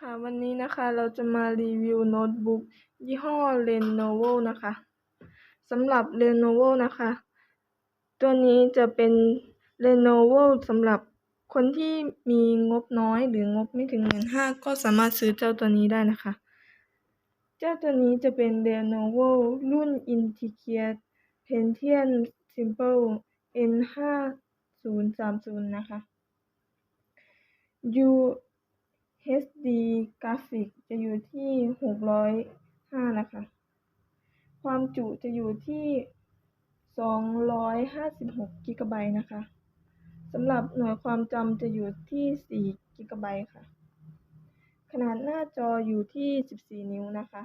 ค่ะวันนี้นะคะเราจะมารีวิวโน้ตบุ๊กยี่ห้อ Lenovo นะคะสำหรับ Lenovo นะคะ ตัวนี้จะเป็น Lenovo สำหรับคนที่มีงบน้อยหรืองบไม่ถึงหมื่นห้าก็สามารถซื้อเจ้าตัวนี้ได้นะคะ เจ้าตัวนี้จะเป็น Lenovo รุ่น Intelligent Pentium Simple N5030 นะคะ U HD กราฟิกจะอยู่ที่ 605 นะคะ ความจุจะอยู่ที่ 256 กิกะไบต์นะคะสำหรับหน่วยความจำจะอยู่ที่ 4 กิกะไบต์ค่ะ ขนาดหน้าจออยู่ที่ 14 นิ้วนะคะ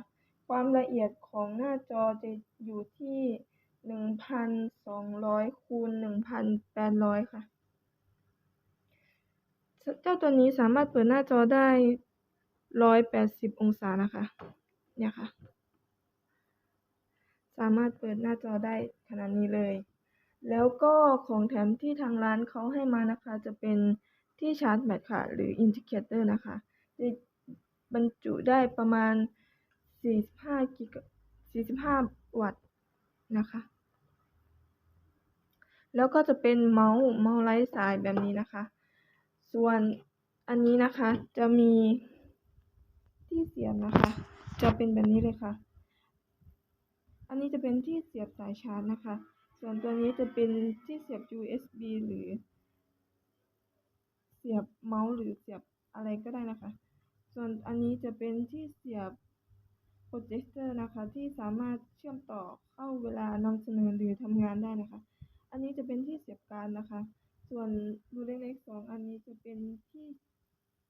ความละเอียดของหน้าจอจะอยู่ที่ 1,200 คูณ 1,800 ค่ะ เจ้าตัวนี้สามารถเปิดหน้าจอได้180องศานะคะ เนี่ยค่ะ สามารถเปิดหน้าจอได้ขนาดนี้เลย แล้วก็ของแถมที่ทางร้านเขาให้มานะคะ จะเป็นที่ชาร์จแบตค่ะ หรืออินดิเคเตอร์นะคะจะบรรจุได้ประมาณ 45กิกะ45 วัตต์นะคะ แล้วก็จะเป็นเมาส์เมาส์ไร้สายแบบนี้นะคะ ส่วนอันนี้นะคะจะมีที่เสียบนะคะ จะเป็นแบบนี้เลยค่ะ อันนี้จะเป็นที่เสียบสายชาร์จนะคะ ส่วนตัวนี้จะเป็นที่เสียบ USB หรือ เสียบเมาส์หรือเสียบอะไรก็ได้นะคะ ส่วนอันนี้จะเป็นที่เสียบโปรเจคเตอร์นะคะที่สามารถเชื่อมต่อเข้าเวลานำเสนอหรือทำงานได้นะคะ อันนี้จะเป็นที่เสียบการนะคะ ส่วนรูเล็กๆสองอันนี้จะเป็นที่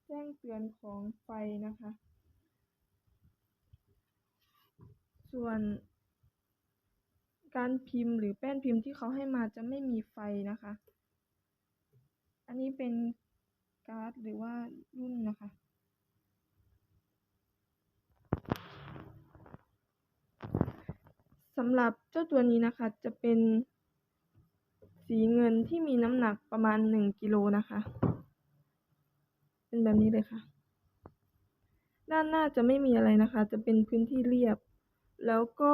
แจ้งเตือนของไฟ นะคะ ส่วน การพิมพ์หรือแป้นพิมพ์ที่เขาให้มาจะไม่มีไฟนะคะ อันนี้เป็นการ์ดหรือว่ารุ่นนะคะสำหรับเจ้าตัวนี้นะคะจะเป็นสีเงินที่มีน้ำหนักประมาณหนึ่งกิโลนะคะ เป็นแบบนี้เลยค่ะ ด้านหน้าจะไม่มีอะไรนะคะ จะเป็นพื้นที่เรียบ แล้วก็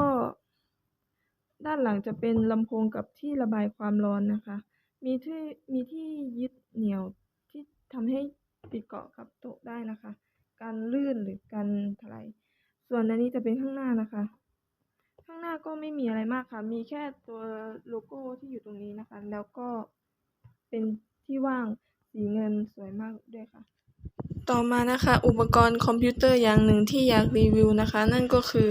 ด้านหลังจะเป็นลำโพงกับที่ระบายความร้อนนะคะ มีที่มีที่ยึดเหนี่ยวที่ทำให้ติดเกาะกับโต๊ะได้นะคะ การลื่นหรือการถลายส่วนอันนี้จะเป็นข้างหน้านะคะ ข้างหน้าก็ไม่มีอะไรมากค่ะ มีแค่ตัวโลโก้ที่อยู่ตรงนี้นะคะ แล้วก็เป็นที่ว่างสีเงินสวยมากด้วยค่ะ ต่อมานะคะ อุปกรณ์คอมพิวเตอร์อย่างหนึ่งที่อยากรีวิวนะคะ นั่นก็คือ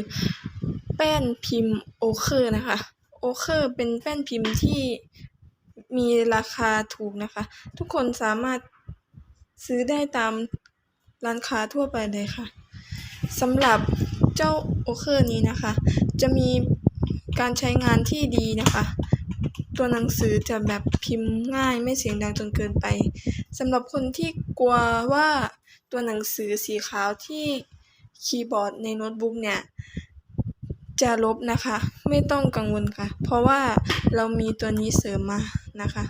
แป้นพิมพ์โอเคอร์นะคะโอเคอร์เป็นแป้นพิมพ์ที่มีราคาถูกนะคะ ทุกคนสามารถซื้อได้ตามร้านค้าทั่วไปเลยค่ะสำหรับเจ้าโอเคอร์นี้นะคะ จะมีการใช้งานที่ดีนะคะ ตัวหนังสือจะแบบพิมพ์ง่ายไม่เสียงดังจนเกินไปสำหรับคนที่กลัวว่า ตัวหนังสือสีขาวที่คีย์บอร์ดในโน้ตบุ๊กเนี่ย จะลบนะคะ ไม่ต้องกังวลค่ะ เพราะว่าเรามีตัวนี้เสริมมานะคะ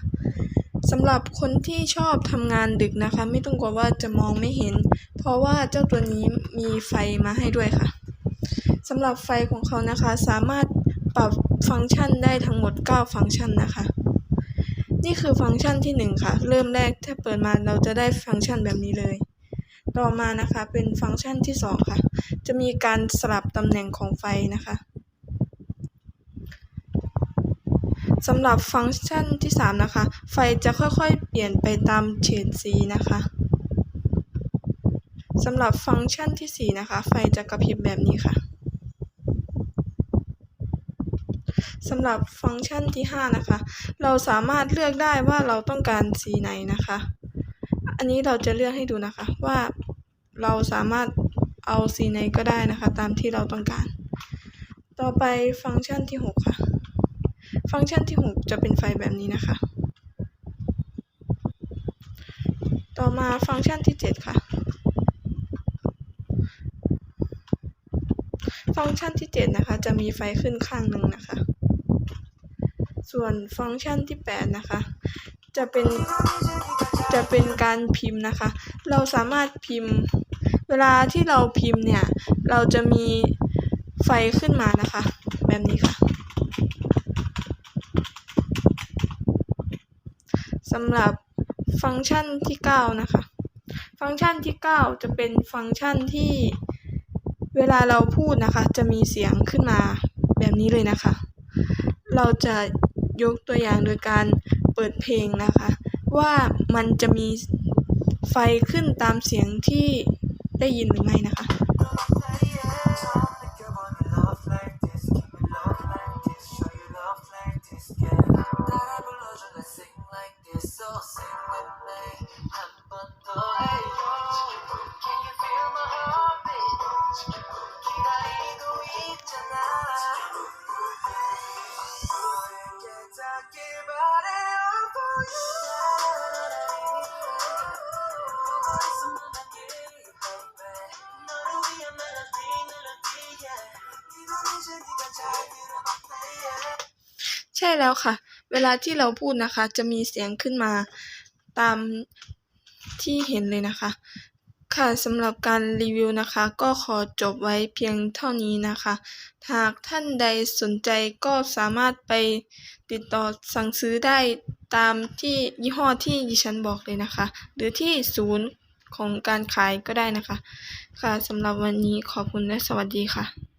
สำหรับคนที่ชอบทำงานดึกนะคะ ไม่ต้องกลัวว่าจะมองไม่เห็น เพราะว่าเจ้าตัวนี้มีไฟมาให้ด้วยค่ะสำหรับไฟของเขานะคะสามารถปรับฟังก์ชันได้ทั้งหมด 9 ฟังก์ชันนะคะ นี่คือฟังก์ชันที่ 1 ค่ะ เริ่มแรกถ้าเปิดมาเราจะได้ฟังก์ชันแบบนี้เลย ต่อมานะคะเป็นฟังก์ชันที่ 2 ค่ะ จะมีการสลับตำแหน่งของไฟนะคะสำหรับฟังก์ชันที่ 3 นะคะ ไฟจะค่อยๆ เปลี่ยนไปตามเฉดสีนะคะสำหรับฟังก์ชันที่ 4 นะคะ ไฟจะกระพริบแบบนี้ค่ะสำหรับฟังก์ชันที่ 5 นะคะ เราสามารถเลือกได้ว่าเราต้องการสีไหนนะคะ อันนี้เราจะเลือกให้ดูนะคะว่า เราสามารถเอาสีไหนก็ได้นะคะ ตามที่เราต้องการ ต่อไปฟังก์ชันที่ 6 ค่ะ ฟังก์ชันที่ 6 จะเป็นไฟแบบนี้นะคะ ต่อมาฟังก์ชันที่ 7 ค่ะ ฟังก์ชันที่ 7 นะคะ จะมีไฟขึ้นข้างหนึ่งนะคะ ส่วนฟังก์ชันที่ 8 นะคะ จะเป็นจะเป็นการพิมพ์นะคะ เราสามารถพิมพ์ เวลาที่เราพิมพ์เนี่ย เราจะมีไฟขึ้นมานะคะ แบบนี้ค่ะสำหรับฟังก์ชันที่ 9 นะคะ ฟังก์ชันที่ 9 จะเป็นฟังก์ชันที่เวลาเราพูดนะคะ จะมีเสียงขึ้นมาแบบนี้เลยนะคะ เราจะยกตัวอย่างโดยการเปิดเพลงนะคะ ว่ามันจะมีไฟขึ้นตามเสียงที่ ได้ยินหรือไม่นะคะ ใช่แล้วค่ะ เวลาที่เราพูดนะคะ จะมีเสียงขึ้นมาตามที่เห็นเลยนะคะ ค่ะสำหรับการรีวิวนะคะ ก็ขอจบไว้เพียงเท่านี้นะคะ หากท่านใดสนใจก็สามารถไปติดต่อสั่งซื้อได้ตามที่ยี่ห้อที่ดิฉันบอกเลยนะคะ หรือที่ศูนย์ของการขายก็ได้นะคะ ค่ะสำหรับวันนี้ขอบคุณและสวัสดีค่ะ